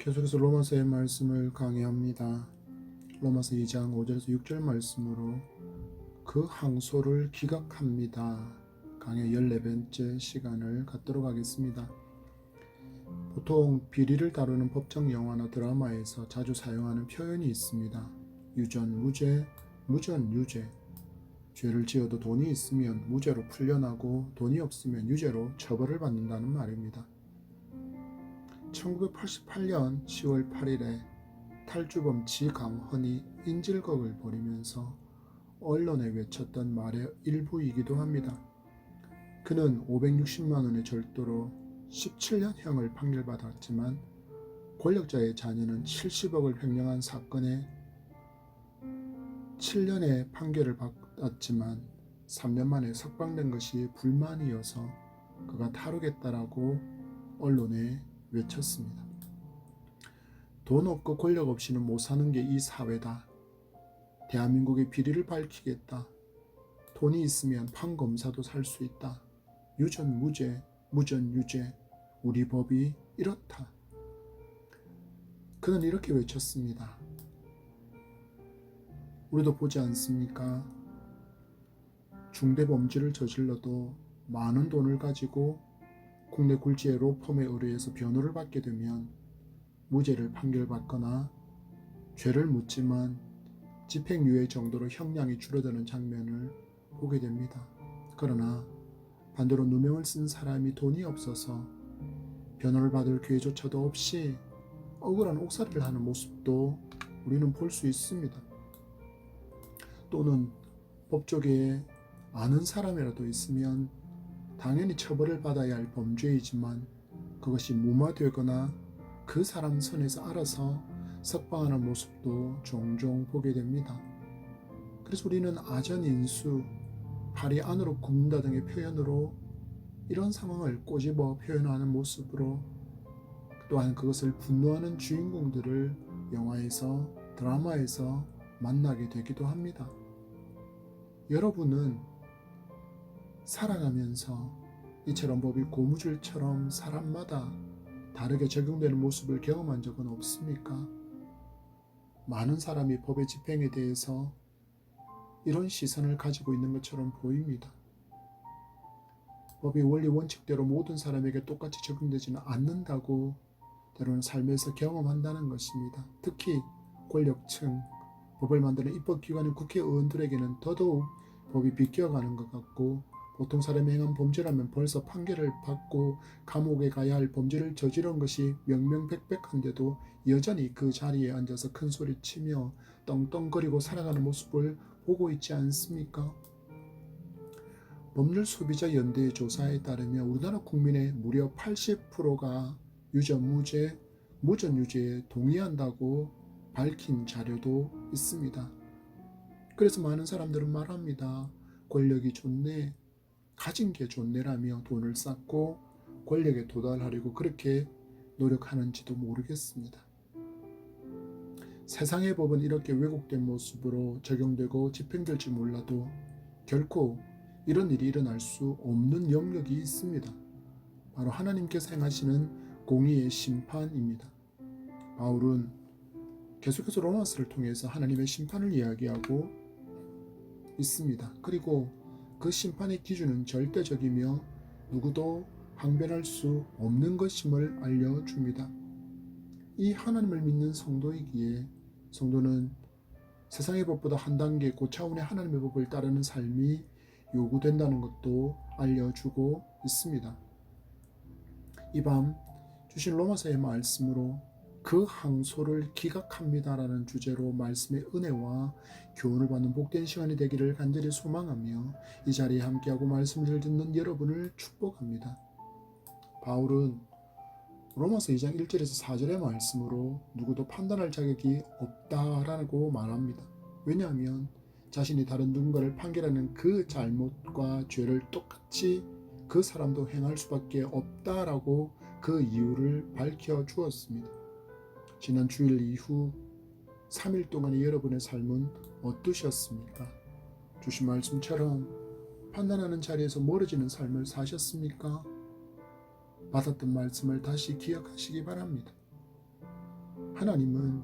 계속해서 로마서의 말씀을 강의합니다. 로마서 2장 5절에서 6절 말씀으로 그 항소를 기각합니다. 강의 14번째 시간을 갖도록 하겠습니다. 보통 비리를 다루는 법정 영화나 드라마에서 자주 사용하는 표현이 있습니다. 유전, 무죄, 무전, 유죄. 죄를 지어도 돈이 있으면 무죄로 풀려나고 돈이 없으면 유죄로 처벌을 받는다는 말입니다. 1988년 10월 8일에 탈주범 지강헌이 인질극을 벌이면서 언론에 외쳤던 말의 일부이기도 합니다. 그는 560만 원의 절도로 17년형을 판결받았지만 권력자의 자녀는 70억을 횡령한 사건에 7년의 판결을 받았지만 3년 만에 석방된 것이 불만이어서 그가 다루겠다라고 언론에 외쳤습니다. 돈 없고 권력 없이는 못 사는 게 이 사회다. 대한민국의 비리를 밝히겠다. 돈이 있으면 판검사도 살 수 있다. 유전 무죄, 무전 유죄. 우리 법이 이렇다. 그는 이렇게 외쳤습니다. 우리도 보지 않습니까? 중대 범죄를 저질러도 많은 돈을 가지고 국내 굴지의 로펌에 의뢰해서 변호를 받게 되면 무죄를 판결받거나 죄를 묻지만 집행유예 정도로 형량이 줄어드는 장면을 보게 됩니다. 그러나 반대로 누명을 쓴 사람이 돈이 없어서 변호를 받을 기회조차도 없이 억울한 옥살이를 하는 모습도 우리는 볼 수 있습니다. 또는 법조계에 아는 사람이라도 있으면 당연히 처벌을 받아야 할 범죄이지만 그것이 무마되거나 그 사람 선에서 알아서 석방하는 모습도 종종 보게 됩니다. 그래서 우리는 아전인수, 발이 안으로 굽는다 등의 표현으로 이런 상황을 꼬집어 표현하는 모습으로 또한 그것을 분노하는 주인공들을 영화에서 드라마에서 만나게 되기도 합니다. 여러분은 살아가면서 이처럼 법이 고무줄처럼 사람마다 다르게 적용되는 모습을 경험한 적은 없습니까? 많은 사람이 법의 집행에 대해서 이런 시선을 가지고 있는 것처럼 보입니다. 법이 원리 원칙대로 모든 사람에게 똑같이 적용되지는 않는다고 때로는 삶에서 경험한다는 것입니다. 특히 권력층, 법을 만드는 입법기관인 국회의원들에게는 더더욱 법이 비껴가는 것 같고 보통 사람이 행한 범죄라면 벌써 판결을 받고 감옥에 가야 할 범죄를 저지른 것이 명명백백한데도 여전히 그 자리에 앉아서 큰 소리 치며 떵떵거리고 살아가는 모습을 보고 있지 않습니까? 법률 소비자 연대의 조사에 따르면 우리나라 국민의 무려 80%가 유전 무죄, 무전 유죄에 동의한다고 밝힌 자료도 있습니다. 그래서 많은 사람들은 말합니다. 권력이 좋네, 가진 게 좋네라며 돈을 쌓고 권력에 도달하려고 그렇게 노력하는지도 모르겠습니다. 세상의 법은 이렇게 왜곡된 모습으로 적용되고 집행될지 몰라도 결코 이런 일이 일어날 수 없는 영역이 있습니다. 바로 하나님께서 행하시는 공의의 심판입니다. 바울은 계속해서 로마스를 통해서 하나님의 심판을 이야기하고 있습니다. 그리고 그 심판의 기준은 절대적이며 누구도 항변할 수 없는 것임을 알려줍니다. 이 하나님을 믿는 성도이기에 성도는 세상의 법보다 한 단계 고차원의 하나님의 법을 따르는 삶이 요구된다는 것도 알려주고 있습니다. 이 밤 주신 로마서의 말씀으로 그 항소를 기각합니다라는 주제로 말씀의 은혜와 교훈을 받는 복된 시간이 되기를 간절히 소망하며 이 자리에 함께하고 말씀을 듣는 여러분을 축복합니다. 바울은 로마서 2장 1절에서 4절의 말씀으로 누구도 판단할 자격이 없다라고 말합니다. 왜냐하면 자신이 다른 누군가를 판결하는 그 잘못과 죄를 똑같이 그 사람도 행할 수밖에 없다라고 그 이유를 밝혀 주었습니다. 지난 주일 이후 3일 동안의 여러분의 삶은 어떠셨습니까? 주신 말씀처럼 판단하는 자리에서 멀어지는 삶을 사셨습니까? 받았던 말씀을 다시 기억하시기 바랍니다. 하나님은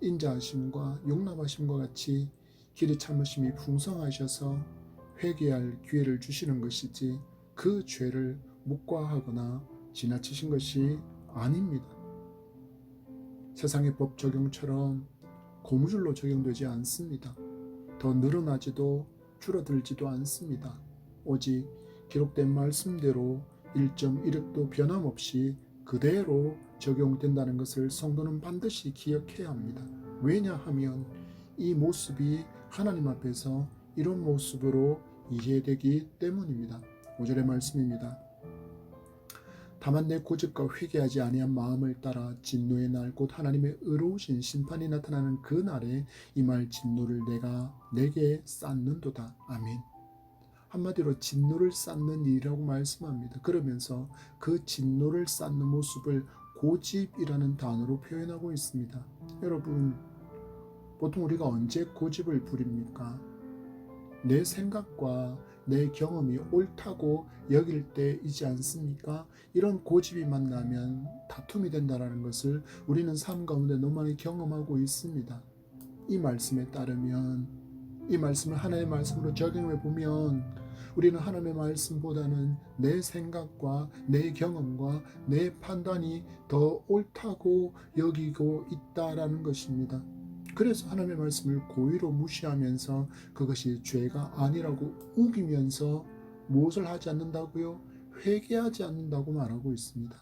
인자하심과 용납하심과 같이 길이 참으심이 풍성하셔서 회개할 기회를 주시는 것이지 그 죄를 묵과하거나 지나치신 것이 아닙니다. 세상의 법 적용처럼 고무줄로 적용되지 않습니다. 더 늘어나지도 줄어들지도 않습니다. 오직 기록된 말씀대로 1.1획도 변함없이 그대로 적용된다는 것을 성도는 반드시 기억해야 합니다. 왜냐하면 이 모습이 하나님 앞에서 이런 모습으로 이해되기 때문입니다. 5절의 말씀입니다. 다만 내 고집과 회개하지 아니한 마음을 따라 진노의 날 곧 하나님의 의로우신 심판이 나타나는 그 날에 이말 진노를 내가 내게 쌓는도다. 아멘. 한마디로 진노를 쌓는 일이라고 말씀합니다. 그러면서 그 진노를 쌓는 모습을 고집이라는 단어로 표현하고 있습니다. 여러분, 보통 우리가 언제 고집을 부립니까? 내 생각과 내 경험이 옳다고 여길 때이지 않습니까? 이런 고집이 만나면 다툼이 된다는 것을 우리는 삶 가운데 너무 많이 경험하고 있습니다. 이 말씀에 따르면 이 말씀을 하나의 말씀으로 적용해 보면 우리는 하나님의 말씀보다는 내 생각과 내 경험과 내 판단이 더 옳다고 여기고 있다라는 것입니다. 그래서 하나님의 말씀을 고의로 무시하면서 그것이 죄가 아니라고 우기면서 무엇을 하지 않는다고요? 회개하지 않는다고 말하고 있습니다.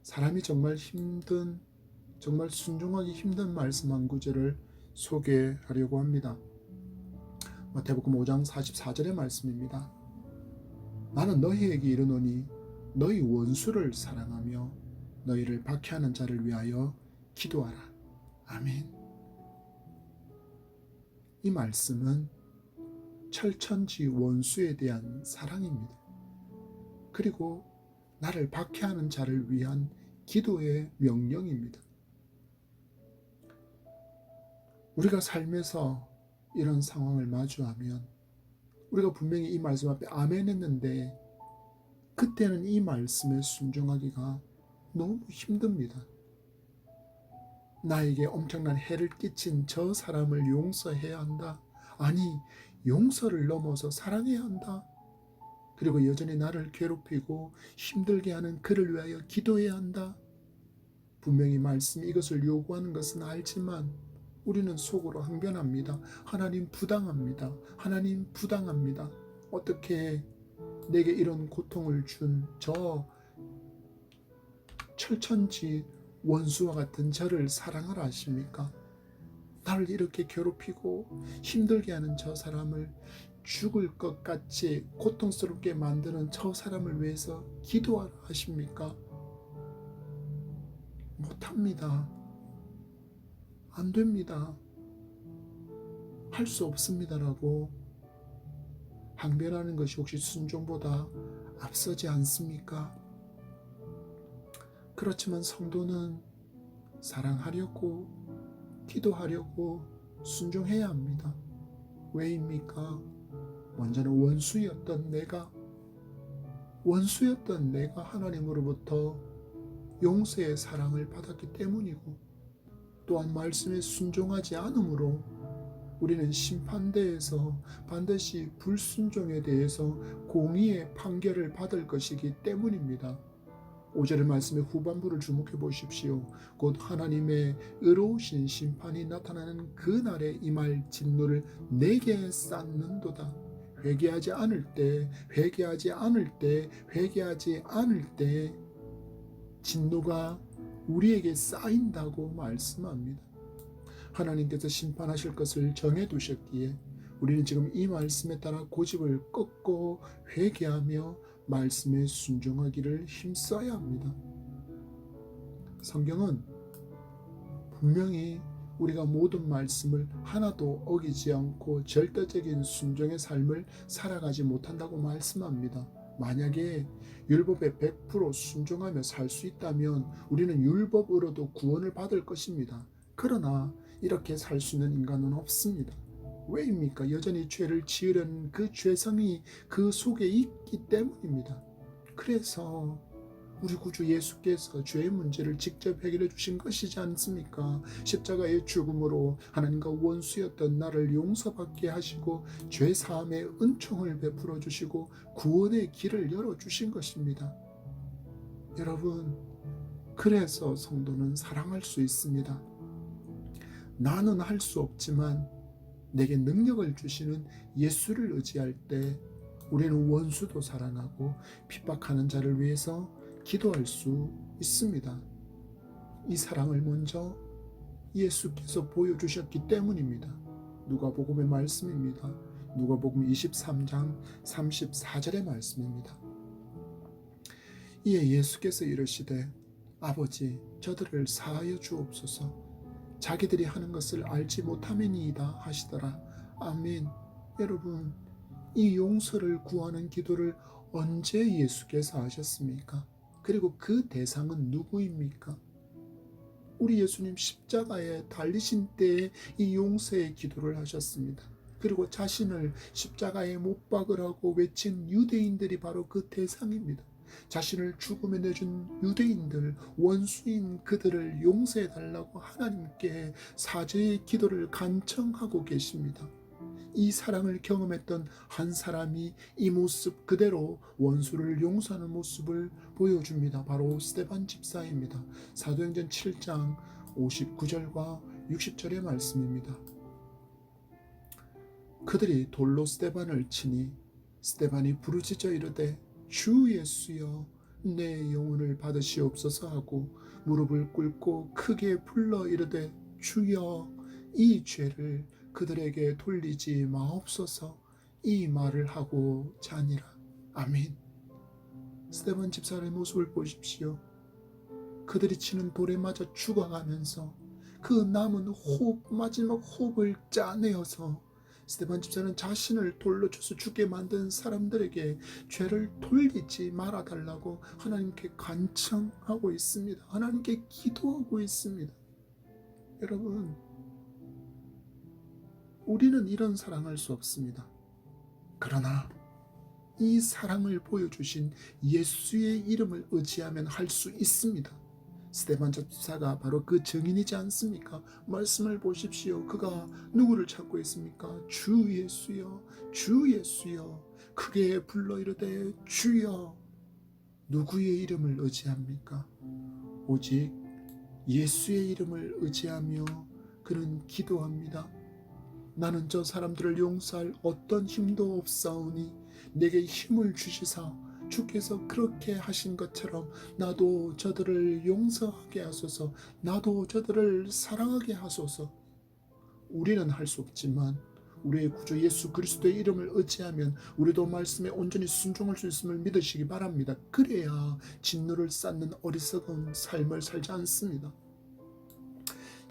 사람이 정말 힘든, 정말 순종하기 힘든 말씀 한 구절을 소개하려고 합니다. 마태복음 5장 44절의 말씀입니다. 나는 너희에게 이르노니 너희 원수를 사랑하며 너희를 박해하는 자를 위하여 기도하라. 아멘. 이 말씀은 철천지 원수에 대한 사랑입니다. 그리고 나를 박해하는 자를 위한 기도의 명령입니다. 우리가 삶에서 이런 상황을 마주하면 우리가 분명히 이 말씀 앞에 아멘 했는데 그때는 이 말씀에 순종하기가 너무 힘듭니다. 나에게 엄청난 해를 끼친 저 사람을 용서해야 한다. 아니, 용서를 넘어서 사랑해야 한다. 그리고 여전히 나를 괴롭히고 힘들게 하는 그를 위하여 기도해야 한다. 분명히 말씀이 이것을 요구하는 것은 알지만 우리는 속으로 항변합니다. 하나님 부당합니다. 하나님 부당합니다. 어떻게 내게 이런 고통을 준 저 철천지 원수와 같은 저를 사랑하라 하십니까? 나를 이렇게 괴롭히고 힘들게 하는 저 사람을 죽을 것 같이 고통스럽게 만드는 저 사람을 위해서 기도하라 하십니까? 못합니다. 안 됩니다. 할 수 없습니다라고 항변하는 것이 혹시 순종보다 앞서지 않습니까? 그렇지만 성도는 사랑하려고 기도하려고 순종해야 합니다. 왜입니까? 먼저는 원수였던 내가 원수였던 내가 하나님으로부터 용서의 사랑을 받았기 때문이고 또한 말씀에 순종하지 않으므로 우리는 심판대에서 반드시 불순종에 대해서 공의의 판결을 받을 것이기 때문입니다. 5절의 말씀의 후반부를 주목해 보십시오. 곧 하나님의 의로우신 심판이 나타나는 그날에 이말 진노를 내게 쌓는도다. 회개하지 않을 때, 회개하지 않을 때, 회개하지 않을 때 진노가 우리에게 쌓인다고 말씀합니다. 하나님께서 심판하실 것을 정해 두셨기에 우리는 지금 이 말씀에 따라 고집을 꺾고 회개하며 말씀에 순종하기를 힘써야 합니다. 성경은 분명히 우리가 모든 말씀을 하나도 어기지 않고 절대적인 순종의 삶을 살아가지 못한다고 말씀합니다. 만약에 율법에 100% 순종하며 살 수 있다면 우리는 율법으로도 구원을 받을 것입니다. 그러나 이렇게 살 수 있는 인간은 없습니다. 왜입니까? 여전히 죄를 지으려는 그 죄성이 그 속에 있기 때문입니다. 그래서 우리 구주 예수께서 죄의 문제를 직접 해결해 주신 것이지 않습니까? 십자가의 죽음으로 하나님과 원수였던 나를 용서받게 하시고 죄 사함의 은총을 베풀어 주시고 구원의 길을 열어 주신 것입니다. 여러분, 그래서 성도는 사랑할 수 있습니다. 나는 할 수 없지만 내게 능력을 주시는 예수를 의지할 때 우리는 원수도 사랑하고 핍박하는 자를 위해서 기도할 수 있습니다. 이 사랑을 먼저 예수께서 보여주셨기 때문입니다. 누가복음의 말씀입니다. 누가복음 23장 34절의 말씀입니다. 이에 예수께서 이르시되 아버지 저들을 사하여 주옵소서 자기들이 하는 것을 알지 못함이니이다 하시더라. 아멘. 여러분, 이 용서를 구하는 기도를 언제 예수께서 하셨습니까? 그리고 그 대상은 누구입니까? 우리 예수님 십자가에 달리신 때에 이 용서의 기도를 하셨습니다. 그리고 자신을 십자가에 못 박으라고 외친 유대인들이 바로 그 대상입니다. 자신을 죽음에 내준 유대인들, 원수인 그들을 용서해 달라고 하나님께 사죄의 기도를 간청하고 계십니다. 이 사랑을 경험했던 한 사람이 이 모습 그대로 원수를 용서하는 모습을 보여줍니다. 바로 스테반 집사입니다. 사도행전 7장 59절과 60절의 말씀입니다. 그들이 돌로 스테반을 치니 스테반이 부르짖어 이르되 주 예수여 내 영혼을 받으시옵소서 하고 무릎을 꿇고 크게 불러 이르되 주여 이 죄를 그들에게 돌리지 마옵소서. 이 말을 하고 자니라. 아멘. 스테반 집사의 모습을 보십시오. 그들이 치는 돌에 맞아 죽어가면서 그 남은 호흡 마지막 호흡을 짜내어서 스테반 집사는 자신을 돌로 쳐서 죽게 만든 사람들에게 죄를 돌리지 말아달라고 하나님께 간청하고 있습니다. 하나님께 기도하고 있습니다. 여러분, 우리는 이런 사랑할 수 없습니다. 그러나 이 사랑을 보여주신 예수의 이름을 의지하면 할 수 있습니다. 스테반 집사가 바로 그 증인이지 않습니까? 말씀을 보십시오. 그가 누구를 찾고 있습니까? 주 예수여, 주 예수여. 크게 불러 이르되 주여. 누구의 이름을 의지합니까? 오직 예수의 이름을 의지하며 그는 기도합니다. 나는 저 사람들을 용서할 어떤 힘도 없사오니 내게 힘을 주시사 주께서 그렇게 하신 것처럼 나도 저들을 용서하게 하소서, 나도 저들을 사랑하게 하소서. 우리는 할 수 없지만 우리의 구주 예수 그리스도의 이름을 의지하면 우리도 말씀에 온전히 순종할 수 있음을 믿으시기 바랍니다. 그래야 진노를 쌓는 어리석은 삶을 살지 않습니다.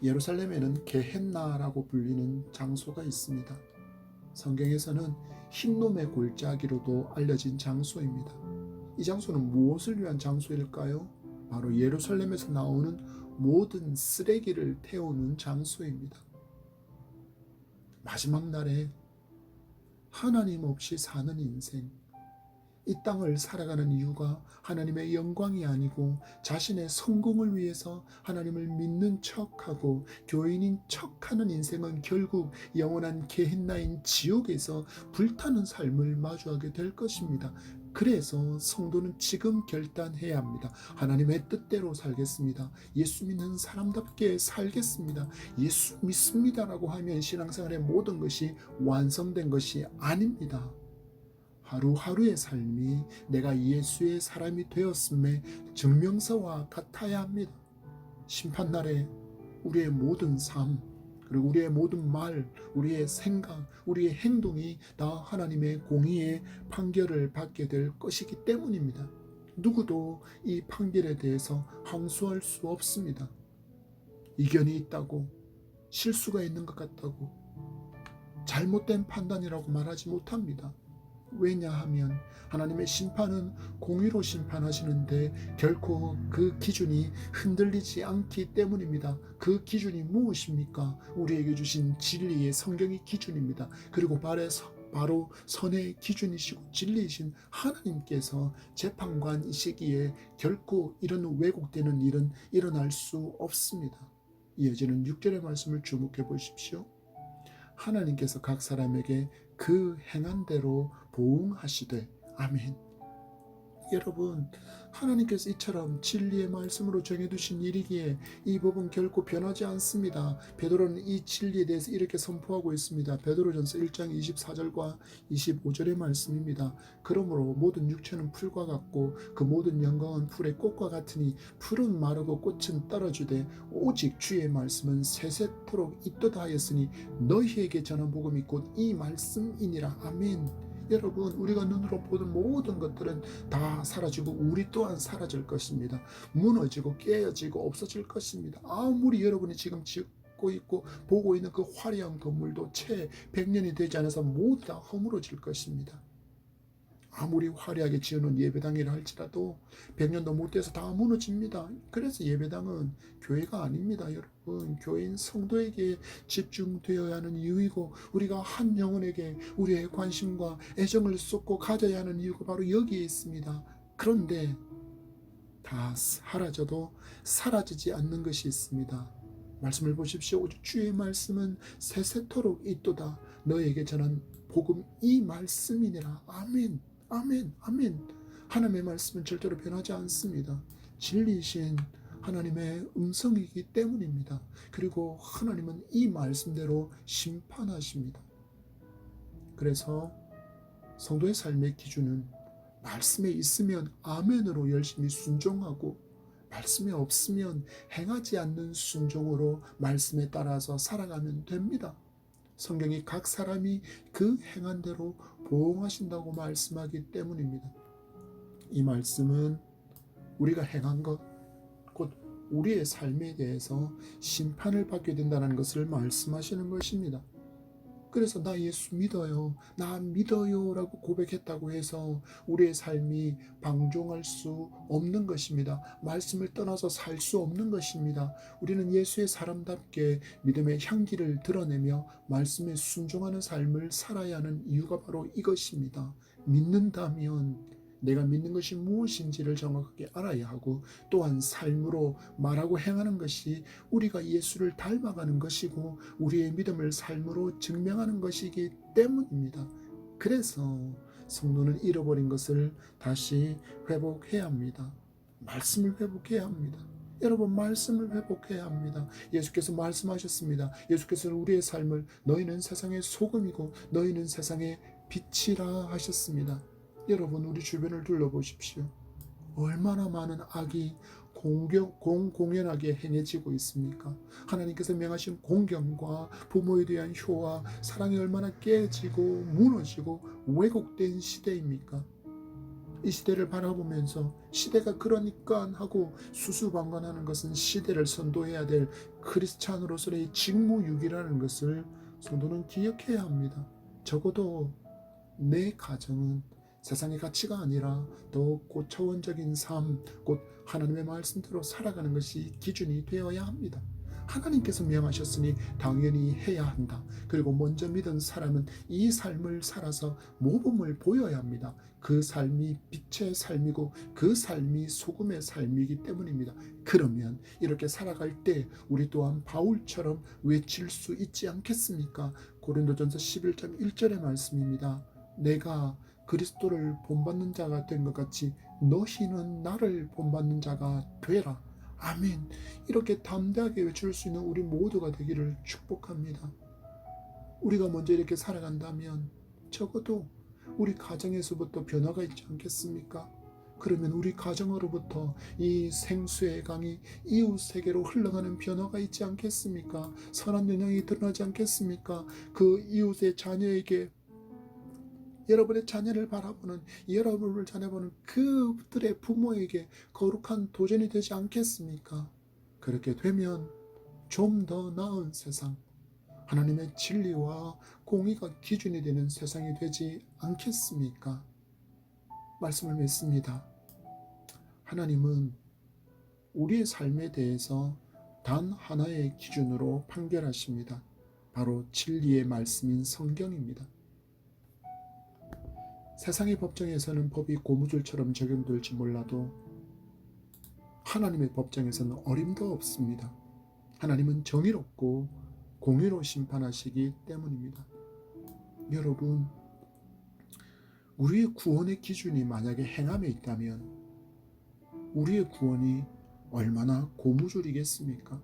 예루살렘에는 게헨나라고 불리는 장소가 있습니다. 성경에서는 흰놈의 골짜기로도 알려진 장소입니다. 이 장소는 무엇을 위한 장소일까요? 바로 예루살렘에서 나오는 모든 쓰레기를 태우는 장소입니다. 마지막 날에 하나님 없이 사는 인생, 이 땅을 살아가는 이유가 하나님의 영광이 아니고 자신의 성공을 위해서 하나님을 믿는 척하고 교인인 척하는 인생은 결국 영원한 게hen나인 지옥에서 불타는 삶을 마주하게 될 것입니다. 그래서 성도는 지금 결단해야 합니다. 하나님의 뜻대로 살겠습니다. 예수 믿는 사람답게 살겠습니다. 예수 믿습니다라고 하면 신앙생활의 모든 것이 완성된 것이 아닙니다. 하루하루의 삶이 내가 예수의 사람이 되었음의 증명서와 같아야 합니다. 심판날에 우리의 모든 삶, 그리고 우리의 모든 말, 우리의 생각, 우리의 행동이 다 하나님의 공의의 판결을 받게 될 것이기 때문입니다. 누구도 이 판결에 대해서 항소할 수 없습니다. 이견이 있다고, 실수가 있는 것 같다고, 잘못된 판단이라고 말하지 못합니다. 왜냐하면 하나님의 심판은 공의로 심판하시는데 결코 그 기준이 흔들리지 않기 때문입니다. 그 기준이 무엇입니까? 우리에게 주신 진리의 성경이 기준입니다. 그리고 발에서 바로 선의 기준이시고 진리이신 하나님께서 재판관 이 시기에 결코 이런 왜곡되는 일은 일어날 수 없습니다. 이어지는 6절의 말씀을 주목해 보십시오. 하나님께서 각 사람에게 그 행한 대로 보응하시되 아멘. 여러분, 하나님께서 이처럼 진리의 말씀으로 정해두신 일이기에 이 법은 결코 변하지 않습니다. 베드로는 이 진리에 대해서 이렇게 선포하고 있습니다. 베드로전서 1장 24절과 25절의 말씀입니다. 그러므로 모든 육체는 풀과 같고 그 모든 영광은 풀의 꽃과 같으니 풀은 마르고 꽃은 떨어지되 오직 주의 말씀은 세세토록 있도다 하였으니 너희에게 전한 복음이 곧 이 말씀이니라. 아멘. 여러분 우리가 눈으로 보는 모든 것들은 다 사라지고 우리 또한 사라질 것입니다. 무너지고 깨어지고 없어질 것입니다. 아무리 여러분이 지금 짓고 있고 보고 있는 그 화려한 건물도 채 100년이 되지 않아서 모두 다 허물어질 것입니다. 아무리 화려하게 지어놓은 예배당이라 할지라도 100년도 못 돼서 다 무너집니다. 그래서 예배당은 교회가 아닙니다, 여러분. 교회인 성도에게 집중되어야 하는 이유이고 우리가 한 영혼에게 우리의 관심과 애정을 쏟고 가져야 하는 이유가 바로 여기에 있습니다. 그런데 다 사라져도 사라지지 않는 것이 있습니다. 말씀을 보십시오. 주의 말씀은 세세토록 있도다. 너에게 전한 복음 이 말씀이니라. 아멘. 아멘. 아멘. 하나님의 말씀은 절대로 변하지 않습니다. 진리이신 하나님의 음성이기 때문입니다. 그리고 하나님은 이 말씀대로 심판하십니다. 그래서 성도의 삶의 기준은 말씀에 있으면 아멘으로 열심히 순종하고 말씀에 없으면 행하지 않는 순종으로 말씀에 따라서 살아가면 됩니다. 성경이 각 사람이 그 행한 대로 보응하신다고 말씀하기 때문입니다. 이 말씀은 우리가 행한 것, 곧 우리의 삶에 대해서 심판을 받게 된다는 것을 말씀하시는 것입니다. 그래서 나 예수 믿어요. 나 믿어요. 라고 고백했다고 해서 우리의 삶이 방종할 수 없는 것입니다. 말씀을 떠나서 살 수 없는 것입니다. 우리는 예수의 사람답게 믿음의 향기를 드러내며 말씀에 순종하는 삶을 살아야 하는 이유가 바로 이것입니다. 믿는다면 내가 믿는 것이 무엇인지를 정확하게 알아야 하고 또한 삶으로 말하고 행하는 것이 우리가 예수를 닮아가는 것이고 우리의 믿음을 삶으로 증명하는 것이기 때문입니다. 그래서 성도는 잃어버린 것을 다시 회복해야 합니다. 말씀을 회복해야 합니다. 여러분 말씀을 회복해야 합니다. 예수께서 말씀하셨습니다. 예수께서는 우리의 삶을 너희는 세상의 소금이고 너희는 세상의 빛이라 하셨습니다. 여러분 우리 주변을 둘러보십시오. 얼마나 많은 악이 공경, 공공연하게 행해지고 있습니까? 하나님께서 명하신 공경과 부모에 대한 효와 사랑이 얼마나 깨지고 무너지고 왜곡된 시대입니까? 이 시대를 바라보면서 시대가 그러니까 하고 수수방관하는 것은 시대를 선도해야 될 크리스찬으로서의 직무유기라는 것을 성도는 기억해야 합니다. 적어도 내 가정은 세상의 가치가 아니라 더 고차원적인 삶, 곧 하나님의 말씀대로 살아가는 것이 기준이 되어야 합니다. 하나님께서 명하셨으니 당연히 해야 한다. 그리고 먼저 믿은 사람은 이 삶을 살아서 모범을 보여야 합니다. 그 삶이 빛의 삶이고 그 삶이 소금의 삶이기 때문입니다. 그러면 이렇게 살아갈 때 우리 또한 바울처럼 외칠 수 있지 않겠습니까? 고린도전서 11장 1절의 말씀입니다. 내가 그리스도를 본받는 자가 된 것 같이 너희는 나를 본받는 자가 되라. 아멘. 이렇게 담대하게 외칠 수 있는 우리 모두가 되기를 축복합니다. 우리가 먼저 이렇게 살아간다면 적어도 우리 가정에서부터 변화가 있지 않겠습니까? 그러면 우리 가정으로부터 이 생수의 강이 이웃 세계로 흘러가는 변화가 있지 않겠습니까? 선한 영향이 드러나지 않겠습니까? 그 이웃의 자녀에게 여러분의 자녀를 바라보는 여러분을 자녀보는 그들의 부모에게 거룩한 도전이 되지 않겠습니까? 그렇게 되면 좀 더 나은 세상, 하나님의 진리와 공의가 기준이 되는 세상이 되지 않겠습니까? 말씀을 맺습니다. 하나님은 우리의 삶에 대해서 단 하나의 기준으로 판결하십니다. 바로 진리의 말씀인 성경입니다. 세상의 법정에서는 법이 고무줄처럼 적용될지 몰라도 하나님의 법정에서는 어림도 없습니다. 하나님은 정의롭고 공의로 심판하시기 때문입니다. 여러분, 우리의 구원의 기준이 만약에 행함에 있다면 우리의 구원이 얼마나 고무줄이겠습니까?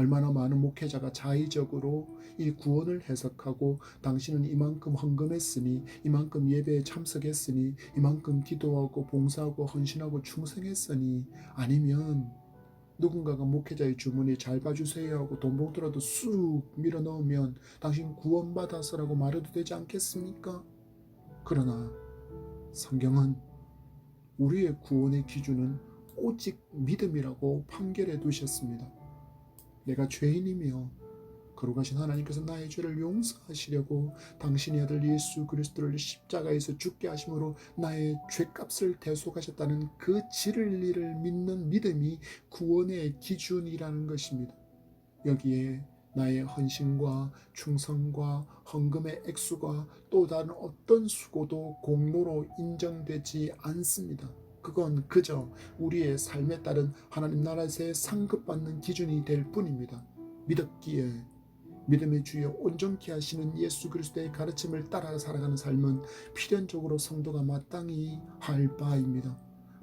얼마나 많은 목회자가 자의적으로 이 구원을 해석하고 당신은 이만큼 헌금했으니 이만큼 예배에 참석했으니 이만큼 기도하고 봉사하고 헌신하고 충성했으니 아니면 누군가가 목회자의 주문이 잘 봐주세요 하고 돈 봉투라도 쑥 밀어 넣으면 당신 구원받아서라고 말해도 되지 않겠습니까? 그러나 성경은 우리의 구원의 기준은 오직 믿음이라고 판결해 두셨습니다. 내가 죄인이며 거룩하신 하나님께서 나의 죄를 용서하시려고 당신의 아들 예수 그리스도를 십자가에서 죽게 하심으로 나의 죄값을 대속하셨다는 그 진리를 믿는 믿음이 구원의 기준이라는 것입니다. 여기에 나의 헌신과 충성과 헌금의 액수가 또 다른 어떤 수고도 공로로 인정되지 않습니다. 그건 그저 우리의 삶에 따른 하나님 나라에서의 상급받는 기준이 될 뿐입니다. 믿었기에 믿음의 주여 온전케 하시는 예수 그리스도의 가르침을 따라 살아가는 삶은 필연적으로 성도가 마땅히 할 바입니다.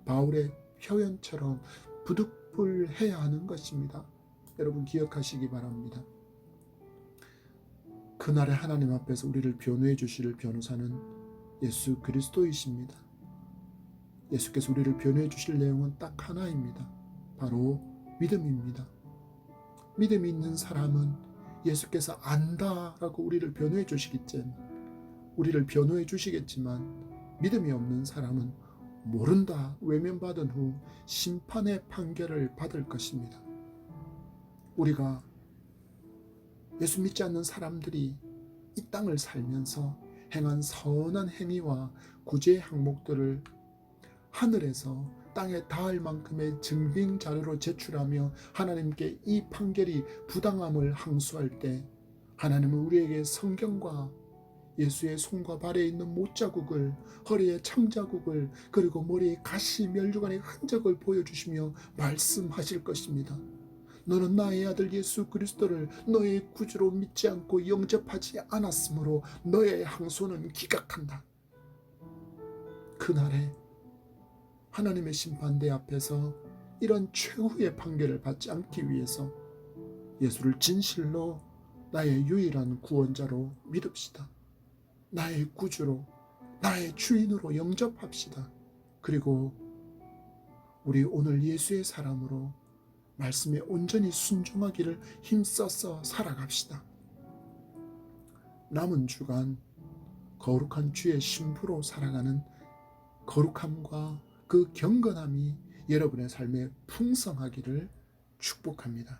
바울의 표현처럼 부득불해야 하는 것입니다. 여러분 기억하시기 바랍니다. 그날의 하나님 앞에서 우리를 변호해 주실 변호사는 예수 그리스도이십니다. 예수께서 우리를 변호해 주실 내용은 딱 하나입니다. 바로 믿음입니다. 믿음이 있는 사람은 예수께서 안다라고 우리를 변호해 주시겠지. 우리를 변호해 주시겠지만 믿음이 없는 사람은 모른다 외면받은 후 심판의 판결을 받을 것입니다. 우리가 예수 믿지 않는 사람들이 이 땅을 살면서 행한 선한 행위와 구제 항목들을 하늘에서 땅에 닿을 만큼의 증빙 자료로 제출하며 하나님께 이 판결이 부당함을 항소할 때 하나님은 우리에게 성경과 예수의 손과 발에 있는 못자국을 허리에 창자국을 그리고 머리에 가시 멸류관의 흔적을 보여주시며 말씀하실 것입니다. 너는 나의 아들 예수 그리스도를 너의 구주로 믿지 않고 영접하지 않았으므로 너의 항소는 기각한다. 그날에 하나님의 심판대 앞에서 이런 최후의 판결을 받지 않기 위해서 예수를 진실로 나의 유일한 구원자로 믿읍시다. 나의 구주로, 나의 주인으로 영접합시다. 그리고 우리 오늘 예수의 사람으로 말씀에 온전히 순종하기를 힘써서 살아갑시다. 남은 주간 거룩한 주의 신부로 살아가는 거룩함과 그 경건함이 여러분의 삶에 풍성하기를 축복합니다.